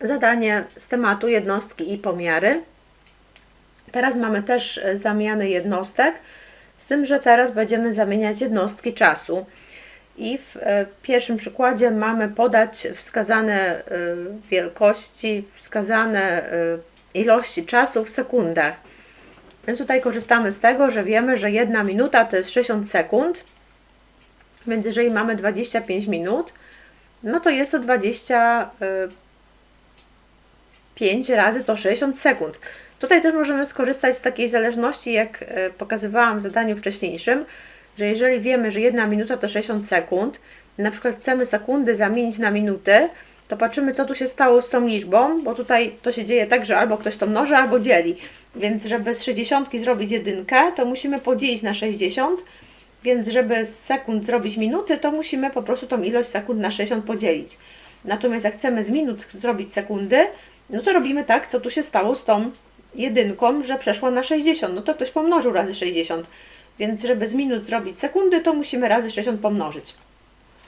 zadanie z tematu jednostki i pomiary. Teraz mamy też e, zamiany jednostek, z tym, że teraz będziemy zamieniać jednostki czasu. I w e, pierwszym przykładzie mamy podać wskazane e, wielkości, wskazane ilości czasu w sekundach. Więc tutaj korzystamy z tego, że wiemy, że jedna minuta to jest 60 sekund, więc jeżeli mamy 25 minut, no to jest to 25 razy to 60 sekund. Tutaj też możemy skorzystać z takiej zależności, jak e, pokazywałam w zadaniu wcześniejszym, że jeżeli wiemy, że jedna minuta to 60 sekund, na przykład chcemy sekundy zamienić na minuty, to patrzymy, co tu się stało z tą liczbą, bo tutaj to się dzieje tak, że albo ktoś to mnoży, albo dzieli. Więc żeby z 60 zrobić jedynkę, to musimy podzielić na 60, więc żeby z sekund zrobić minuty, to musimy po prostu tą ilość sekund na 60 podzielić. Natomiast jak chcemy z minut zrobić sekundy, no to robimy tak, co tu się stało z tą jedynką, że przeszła na 60. No to ktoś pomnożył razy 60. Więc żeby z minut zrobić sekundy, to musimy razy 60 pomnożyć.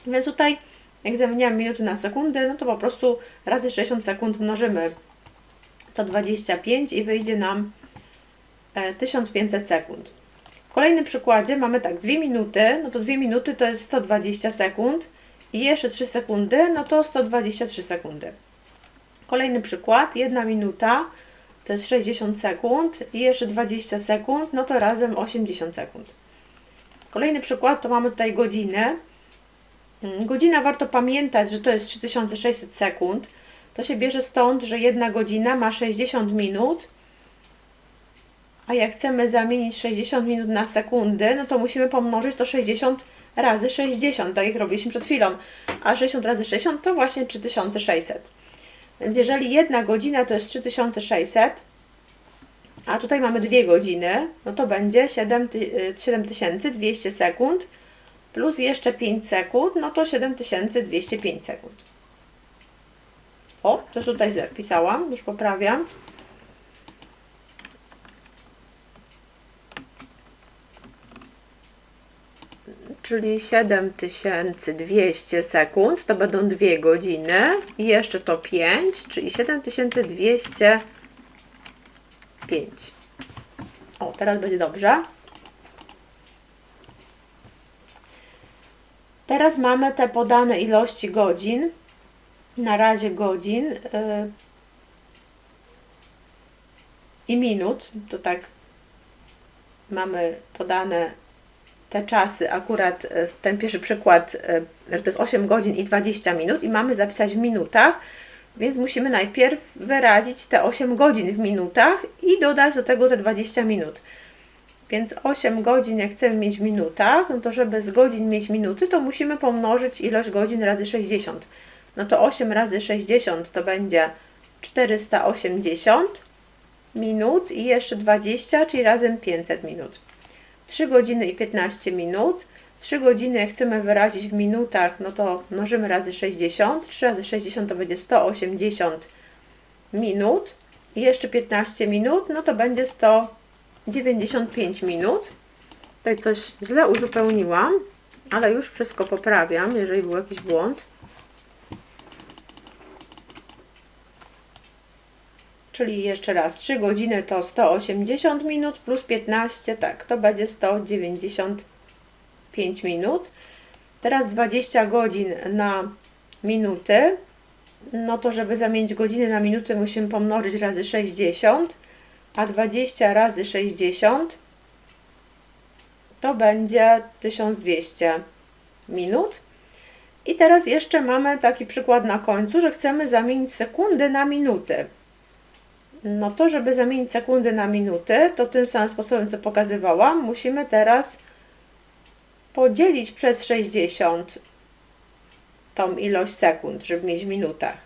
Więc tutaj, jak zamieniamy minuty na sekundy, no to po prostu razy 60 sekund mnożymy to 25 i wyjdzie nam 1500 e, sekund. W kolejnym przykładzie mamy tak, 2 minuty, no to 2 minuty to jest 120 sekund i jeszcze 3 sekundy, no to 123 sekundy. Kolejny przykład, 1 minuta to jest 60 sekund i jeszcze 20 sekund, no to razem 80 sekund. Kolejny przykład to mamy tutaj godzinę. Mm, godzina warto pamiętać, że to jest 3600 sekund. To się bierze stąd, że jedna godzina ma 60 minut, a jak chcemy zamienić 60 minut na sekundy, no to musimy pomnożyć to 60 razy 60, tak jak robiliśmy przed chwilą. A 60 razy 60 to właśnie 3600. Więc jeżeli jedna godzina to jest 3600, a tutaj mamy dwie godziny, no to będzie 7200 y, sekund plus jeszcze 5 sekund, no to 7205 sekund. O, to tutaj źle wpisałam, już poprawiam. Czyli 7200 sekund, to będą 2 godziny i jeszcze to 5, czyli 7205. O, teraz będzie dobrze. Teraz mamy te podane ilości godzin. Na razie godzin yy, i minut. To tak mamy podane te czasy, akurat e, ten pierwszy przykład, e, że to jest 8 godzin i 20 minut i mamy zapisać w minutach, więc musimy najpierw wyrazić te 8 godzin w minutach i dodać do tego te 20 minut. Więc 8 godzin, jak chcemy mieć w minutach, no to żeby z godzin mieć minuty, to musimy pomnożyć ilość godzin razy 60. No to 8 razy 60 to będzie 480 minut i jeszcze 20, czyli razem 500 minut. 3 godziny i 15 minut. 3 godziny jak chcemy wyrazić w minutach, no to mnożymy razy 60. 3 razy 60 to będzie 180 minut. I jeszcze 15 minut, no to będzie 195 minut. Tutaj coś źle uzupełniłam, ale już wszystko poprawiam, jeżeli był jakiś błąd. Czyli jeszcze raz 3 godziny to 180 minut plus 15, tak, to będzie 195 minut. Teraz 20 godzin na minuty. No to żeby zamienić godziny na minuty musimy pomnożyć razy 60, a 20 razy 60 to będzie 1200 minut. I teraz jeszcze mamy taki przykład na końcu, że chcemy zamienić sekundy na minuty. No to, żeby zamienić sekundy na minuty, to tym samym sposobem, co pokazywałam, musimy teraz podzielić przez 60 tą ilość sekund, żeby mieć w minutach.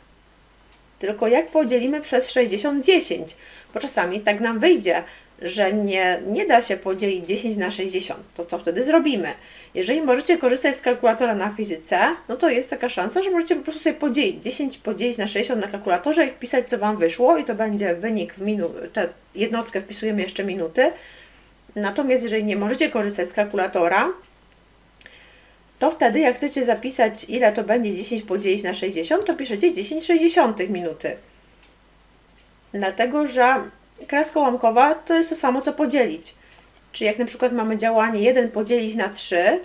Tylko jak podzielimy przez 60 10? Bo czasami tak nam wyjdzie, że nie, nie da się podzielić 10 na 60, to co wtedy zrobimy? Jeżeli możecie korzystać z kalkulatora na fizyce, no to jest taka szansa, że możecie po prostu sobie podzielić 10 podzielić na 60 na kalkulatorze i wpisać co Wam wyszło i to będzie wynik w minut, tę jednostkę wpisujemy jeszcze minuty. Natomiast jeżeli nie możecie korzystać z kalkulatora, to wtedy jak chcecie zapisać ile to będzie 10 podzielić na 60, to piszecie 10 60 minuty. Dlatego, że kreska ułamkowa to jest to samo, co podzielić. Czyli jak na przykład mamy działanie 1 podzielić na 3,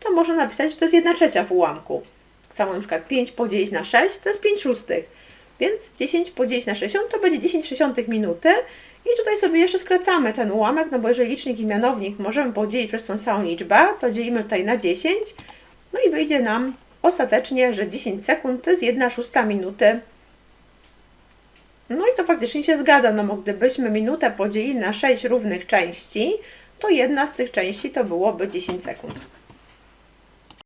to można napisać, że to jest 1 trzecia w ułamku. Samo na przykład 5 podzielić na 6 to jest 5 szóstych. Więc 10 podzielić na 60 to będzie 10 sześćdziesiątych minuty. I tutaj sobie jeszcze skracamy ten ułamek, no bo jeżeli licznik i mianownik możemy podzielić przez tą samą liczbę, to dzielimy tutaj na 10. No i wyjdzie nam ostatecznie, że 10 sekund to jest 1 szósta minuty. I to faktycznie się zgadza, no bo gdybyśmy minutę podzielili na 6 równych części, to jedna z tych części to byłoby 10 sekund.